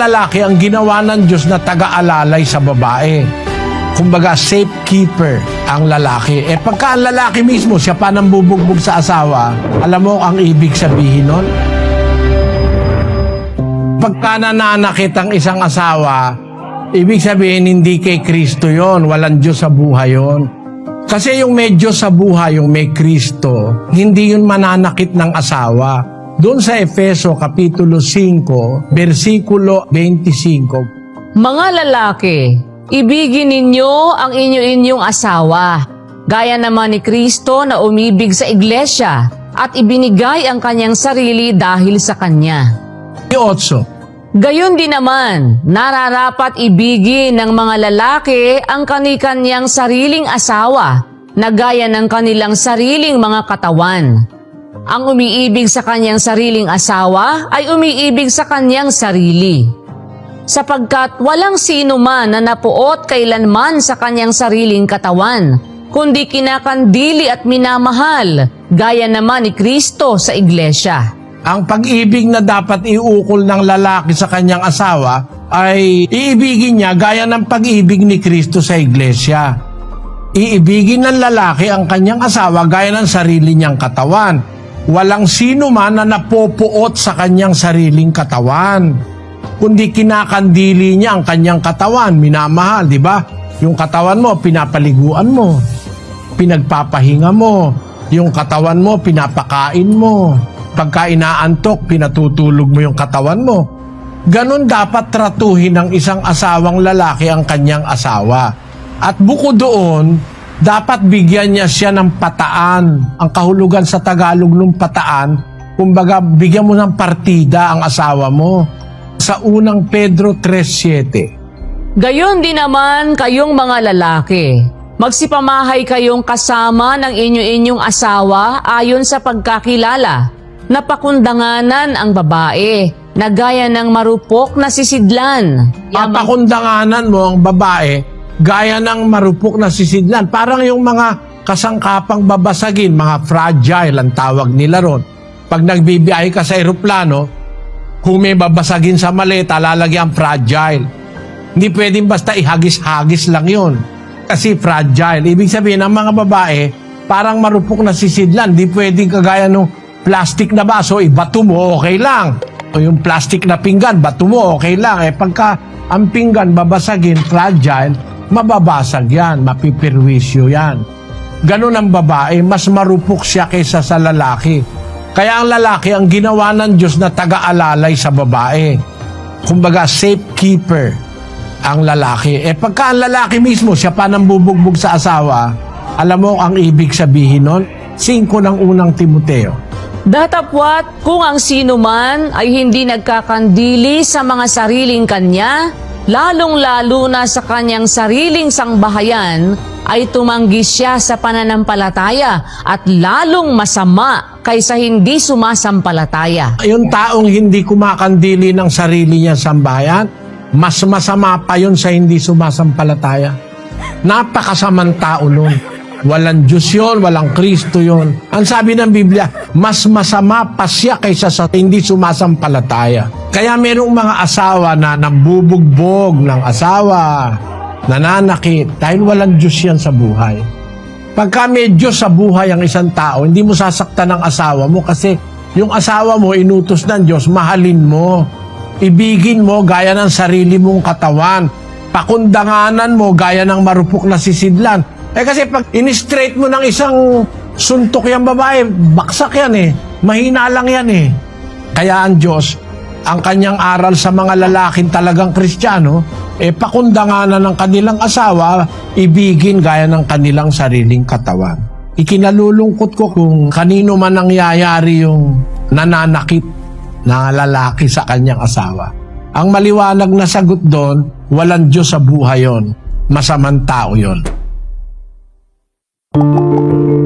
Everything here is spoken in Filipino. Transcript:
lalaki ang ginawa ng Diyos na taga-alalay sa babae. Kumbaga, safekeeper ang lalaki. Eh pagka ang lalaki mismo, siya pa nang bubugbog sa asawa, alam mo ang ibig sabihin nun? Pagka nananakit ang isang asawa, ibig sabihin hindi kay Kristo yon, walang Diyos sa buhay yon. Kasi yung may Diyos sa buhay, yung may Kristo, hindi yun mananakit ng asawa. Doon sa Efeso Kapitulo 5, versikulo 25, Mga lalaki, ibigin ninyo ang inyo-inyong asawa, gaya naman ni Kristo na umibig sa iglesia at ibinigay ang kanyang sarili dahil sa kanya. 8. Gayon din naman, nararapat ibigin ng mga lalaki ang kanikanyang sariling asawa na gaya ng kanilang sariling mga katawan. Ang umiibig sa kanyang sariling asawa ay umiibig sa kanyang sarili. Sapagkat walang sino man na napuot kailanman sa kanyang sariling katawan, kundi kinakandili at minamahal, gaya naman ni Kristo sa iglesia. Ang pag-ibig na dapat iukol ng lalaki sa kanyang asawa ay iibigin niya gaya ng pag-ibig ni Kristo sa iglesia. Iibigin ng lalaki ang kanyang asawa gaya ng sarili niyang katawan. Walang sino man na napopuot sa kanyang sariling katawan. Kundi kinakandili niya ang kanyang katawan, minamahal, di ba? Yung katawan mo, pinapaliguan mo. Pinagpapahinga mo. Yung katawan mo, pinapakain mo. Pagka inaantok, pinatutulog mo yung katawan mo. Ganon dapat tratuhin ng isang asawang lalaki ang kanyang asawa. At bukod doon, dapat bigyan niya siya ng pataan. Ang kahulugan sa Tagalog ng pataan, kumbaga bigyan mo ng partida ang asawa mo. Sa unang Pedro 3.7, Gayon din naman kayong mga lalaki. Magsipamahay kayong kasama ng inyo-inyong asawa ayon sa pagkakilala. Napakundanganan ang babae, na gaya ng marupok na sisidlan. Yamang- papakundanganan mo ang babae gaya ng marupok na sisidlan. Parang yung mga kasangkapang babasagin, mga fragile ang tawag nila ron. Pag nagbibiyahe ka sa eroplano, kung may babasagin sa maleta, lalagyan fragile. Hindi pwedeng basta ihagis-hagis lang yon. Kasi fragile. Ibig sabihin, ang mga babae, parang marupok na sisidlan. Hindi pwedeng kagaya ng plastic na baso, ibato mo, okay lang. O yung plastic na pinggan, bato mo, okay lang. Eh pagka ang pinggan babasagin, fragile, mababasag yan, mapipirwisyo yan. Ganun ang babae, mas marupok siya kaysa sa lalaki. Kaya ang lalaki ang ginawa ng Diyos na taga-alalay sa babae. Kumbaga, safekeeper ang lalaki. Eh pagka ang lalaki mismo, siya pa nang bubugbog sa asawa, alam mo ang ibig sabihin nun? Singko ng unang Timoteo. Datapwat kung ang sino man ay hindi nagkakandili sa mga sariling kanya, lalong-lalo na sa kanyang sariling sangbahayan, ay tumanggi siya sa pananampalataya at lalong masama kaysa hindi sumasampalataya. Yung taong hindi kumakandili ng sarili niya sa sambayan, mas masama pa yun sa hindi sumasampalataya. Napakasamang tao nun. Walang Diyos yun, walang Kristo yun. Ang sabi ng Biblia, mas masama pa siya kaysa sa hindi sumasampalataya. Kaya merong mga asawa na nambubugbog ng asawa, nananakit, dahil walang Diyos yan sa buhay. Pagka may Diyos sa buhay ang isang tao, hindi mo sasaktan ng asawa mo kasi yung asawa mo inutos ng Diyos, mahalin mo. Ibigin mo gaya ng sarili mong katawan. Pakundanganan mo gaya ng marupok na sisidlan. Eh kasi pag in-straight mo ng isang suntok yung babae, baksak yan eh. Mahina lang yan eh. Kaya ang Diyos, ang kanyang aral sa mga lalaking talagang kristyano, eh pakundanganan ng kanilang asawa, ibigin gaya ng kanilang sariling katawan. Ikinalulungkot ko kung kanino man nangyayari yung nananakit na lalaki sa kanyang asawa. Ang maliwanag na sagot doon, walang Diyos sa buhay yon. Masamang tao yon. Thank you.